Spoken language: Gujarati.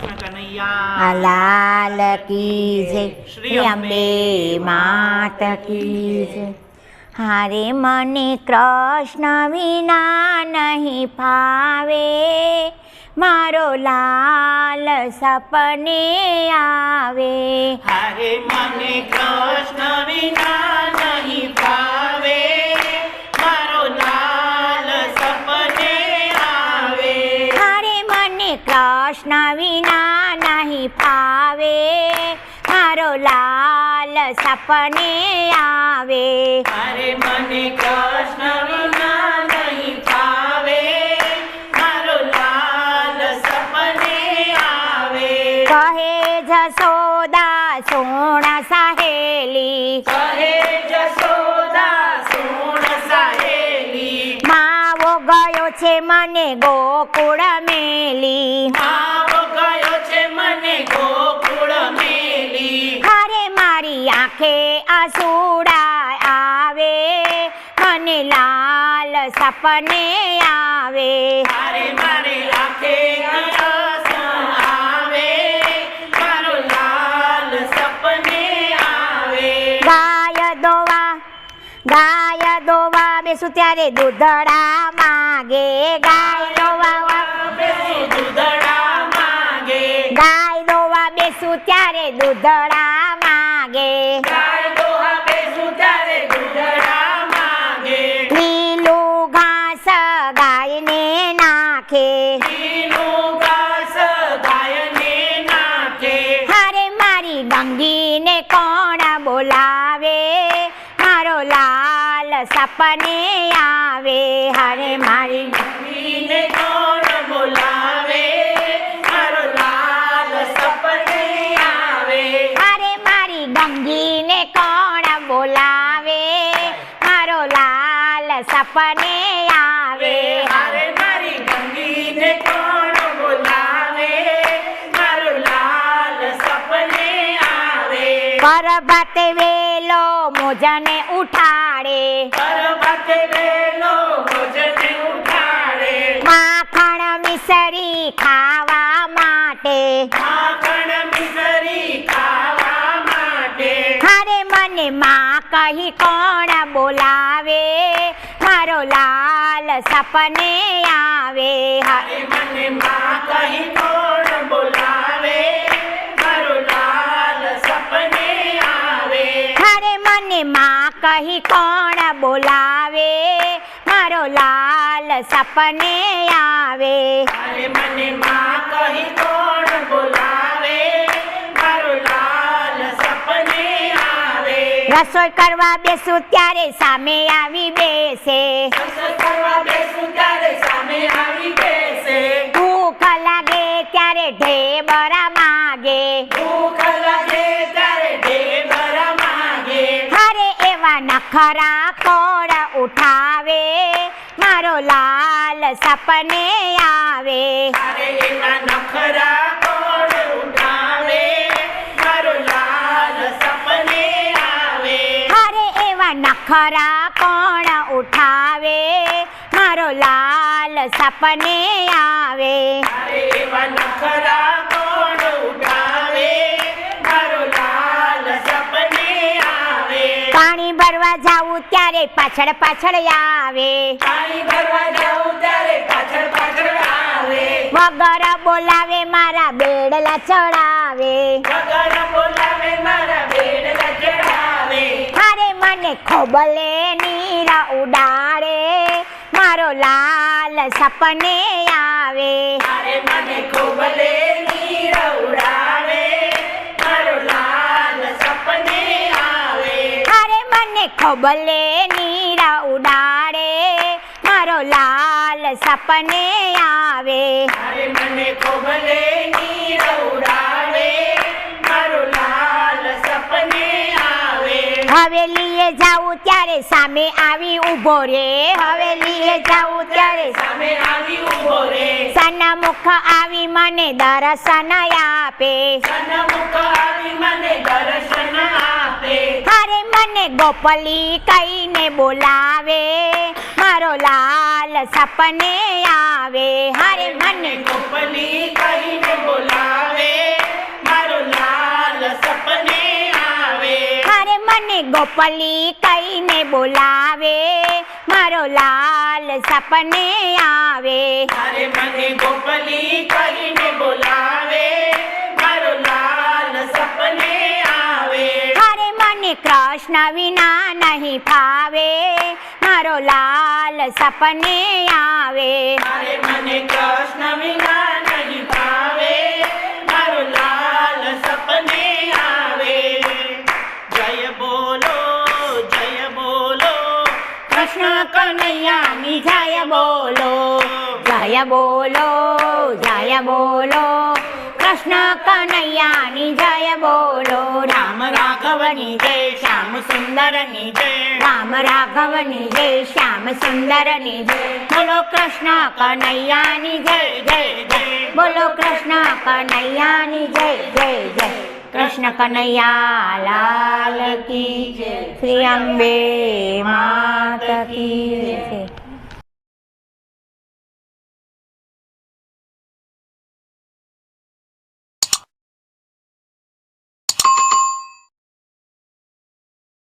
આ લાલ કી જય શ્રી અંબે માત કી જય હારે મને કૃષ્ણ વિના નહીં ફાવે મારો લાલ સપને આવે હારે મને કૃષ્ણ વિના નહીં ભાવે કૃષ્ણ વિના નહીં ફાવે. મારો લાલ સપને આવે. અરે મને કૃષ્ણ વિના નહીં ફાવે. મારો લાલ સપને આવે. કહે જસોદા સોણા સહેલી. કહે જશોદા સુણ સાહેલી. માવો ગયો છે મને ગોકુળ મેલી. આસુડા આવે મને લાલ સપને આવે. મારે મારે આંખે આવે મારો લાલ સપને આવે. ગાય દોવા ગાય દોવા બેસું ત્યારે દૂધડા માગે. ગાય દોવા બેસી દૂધડા માગે. ગાય દોવા બેસું ત્યારે દૂધડા લાલ સપને આવે, હરે મારી મમ્મીને કોણ બોલાવે? મારી ગંગીને કોણ બોલાવે? મારો લાલ સપને પરબત વેલો મોજને ઉઠાડે. પર્વત વેલો મોજને ઉઠાડે. માખણ મિસરી ખાવા માટે. માખણ મિસરી ખાવા માટે. હારે મને માં કહી કોણ બોલાવે? મારો લાલ સપને આવે. હારે મને માં કહી કોણ બોલાવે? મારો લાલ સપને આવે. મને માં કહી કોણ બોલાવે? મારો લાલ સપને આવે. રસોઈ કરવા બેસું ત્યારે સામે આવી બેસે. એવા કોળ કોણ ઉઠાવે મારો લાલ સપને આવે. તારે એના નખરા કોણ ઉઠાવે મારો લાલ સપને આવે. હારે એવા નખરા કોણ ઉઠાવે મારો લાલ સપને આવે. તારે એવા નખરા કોણ ઉઠાવે ભરવા ત્યારે પાછળ પાછળ આવે. પાણી ભરવા જાઉં ત્યારે પાછળ પાછળ આવે. વગર બોલાવે મારા બેડલા ચડાવે. વગર બોલાવે મારા બેડલા ચડાવે. હારે મને ખોબલે નીરા ઉડાડે. મારો લાલ સપને આવે. ખોબલે નીરા ઉડાડે મારો લાલ સપને આવે. મને ખબલે નીરા ઉડાડે મારો લાલ સપને આવે. હવેલીએ જાવું ત્યારે સામે આવી ઊભો રે. હવેલીએ જાવું ત્યારે સામે આવી ઊભો રે. સના મુખ આવી મને દર્શન આપે. સન્મુખ આવી મને દર્શન ગોપલી કઈને બોલાવે મારો લાલ સપને આવે. હરે મને ગોપલી કઈને બોલાવે મારો લાલ સપને આવે. હરે મને ગોપલી કઈને બોલાવે મારો લાલ સપને આવે. હરે મને ગોપલી કઈને બોલાવે કૃષ્ણ વિના નહીં ફાવે મારો લાલ સપને આવે તારે મને કૃષ્ણ વિના નહીં ભાવે મારો લાલ સપને આવે જય બોલો જય બોલો કૃષ્ણ કનૈયાની જય બોલો જય બોલો જય બોલો કૃષ્ણ કનૈયાની જય બોલો. રામ રાઘવની જય, શ્યામ સુંદરની જય. રામ રાઘવની જય, શ્યામ સુંદરની જય. બોલો કૃષ્ણ કનૈયાની જય જય જય. બોલો કૃષ્ણ કનૈયાની જય જય જય. કૃષ્ણ કનૈયા લાલ કી જય. શ્રી અંબે માત કી